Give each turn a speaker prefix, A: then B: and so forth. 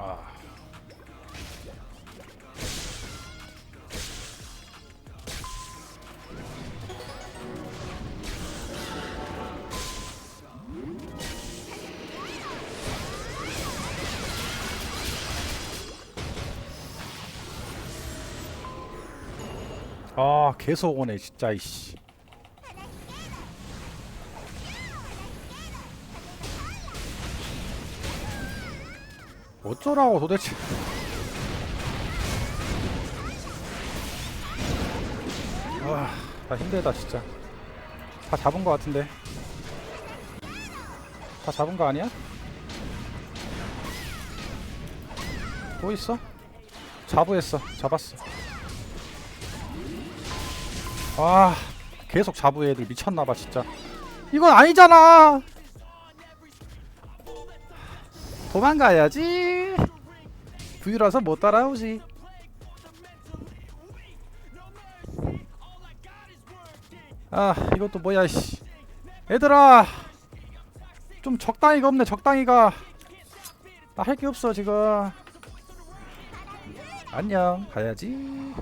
A: 아. 아 계속 오네 진짜 이씨 어쩌라고 도대체. 아, 나 힘들다 진짜. 다 잡은 거 같은데. 다 잡은 거 아니야? 또 있어? 자부했어. 잡았어. 아 계속 자부해 애들. 미쳤나봐 진짜. 이건 아니잖아! 도망가야지 부유라서 못 따라오지. 아 이것도 뭐야 씨. 얘들아! 좀 적당히가 없네 적당히가. 나 할 게 없어 지금. 안녕 가야지